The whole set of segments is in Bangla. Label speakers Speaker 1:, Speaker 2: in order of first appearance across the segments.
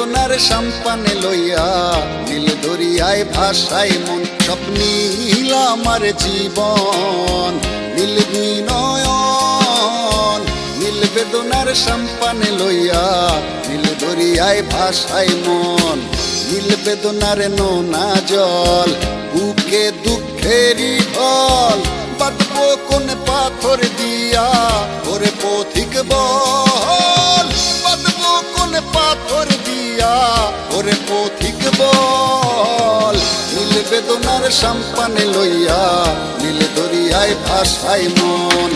Speaker 1: বেদনার সম্পানে লইয়া নীল দরিয়ায় ভাষায় মন স্বপ্নীল আমার জীবন। নীল দুই নয়ন নীল বেদনার সম্পানে লইয়া নীল দরিয়ায় ভাষায় মন। নীল বেদনার নোনা জল, বুকে দুঃখেরই ঢল। বাঁধবো কোন পাথর দিয়া, ওরে পথিক বল। বেদনার সম্পানে লইয়া নীল দরিয়ায় ভাষায় মন।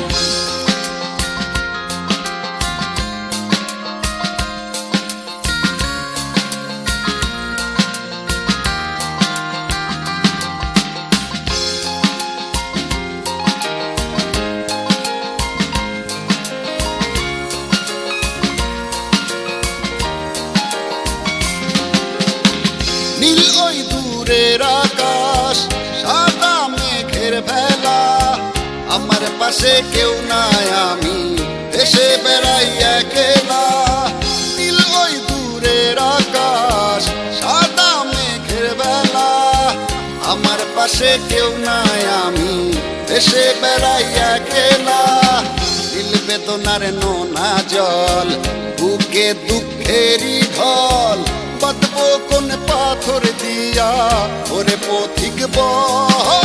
Speaker 1: পাশে কেউ নাই আমি। দেশে বেড়াই একলা। নীল ওই দূরের আকাশ, সাদা মেঘের বেলা। আমার পাশে কেউ নাই আমি। দেশে বেড়াই একলা। দিল বেদনার নোনা জল, বুকে দুঃখেরই ঢল। বাঁধবো কোন পাথর দিয়া, ওরে পথিক বল।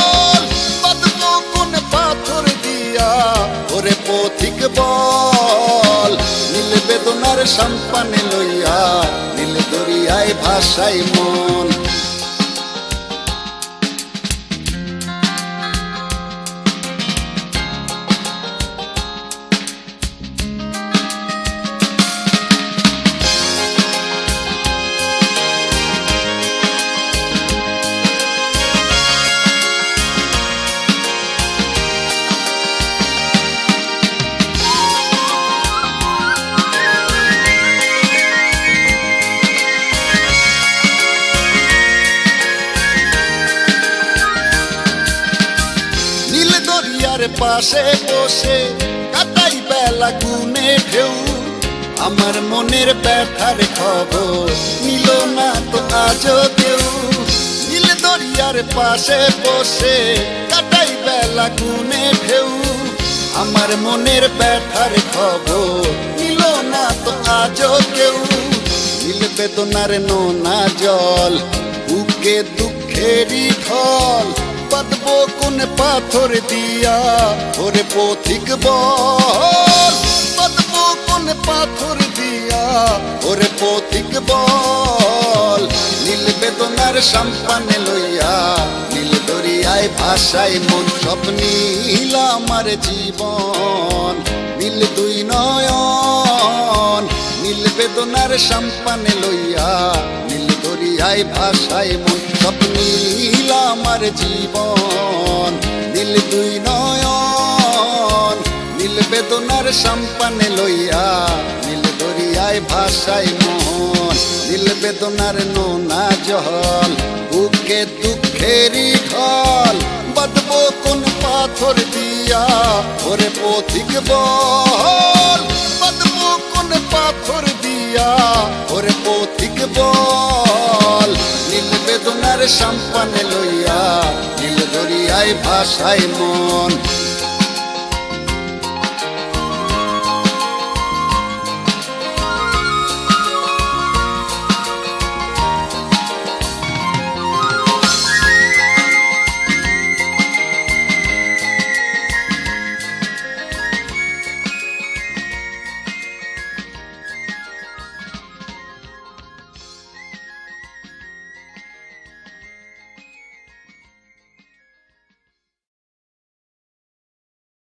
Speaker 1: বেদনার সম্পানে লইয়া নীল দরিয়ায় ভাষায় মন দরিয়ার পাশে বসে কাটাই বেলা গুনে ঢেউ। আমার মনের ব্যথার খবর নিল না তো আজও কেউ। নীল দরিয়ার পাশে বসে কাটাই বেলা গুনে ঢেউ। আমার মনের ব্যথার খবর নিল না তো আজও কেউ। নীল বেদনার নোনা জল, বুকে দুঃখেরই ঢল। বাঁধবো কোন পাথর দিয়া। ওরে পথিক বল, বাঁধবো কোন পাথর দিয়া। ওরে পথিক বল, নীল বেদনার সম্পানে লইয়া, নীল দরিয়ায় ভাষায় মন সব নীল আমার জীবন। নীল দুই নয়ন, নীল বেদনার সম্পানে লইয়া, নীল দরিয়ায় ভাষায় মন সব আমার জীবন। নীল দুই নয়ন, নীল বেদনার সম্পানে লইয়া, নীল দরিয়ায় ভাষায় মন। নীল বেদনার নোনা জল, বুকে দুঃখেরই ঢল। বাঁধবো কোন পাথর দিয়া ওরে পথিক বল। বাঁধবো কোন পাথর দিয়া ওরে পথিক বল। সম্পানে লইয়া নীল দরিয়ায় ভাষায় মন।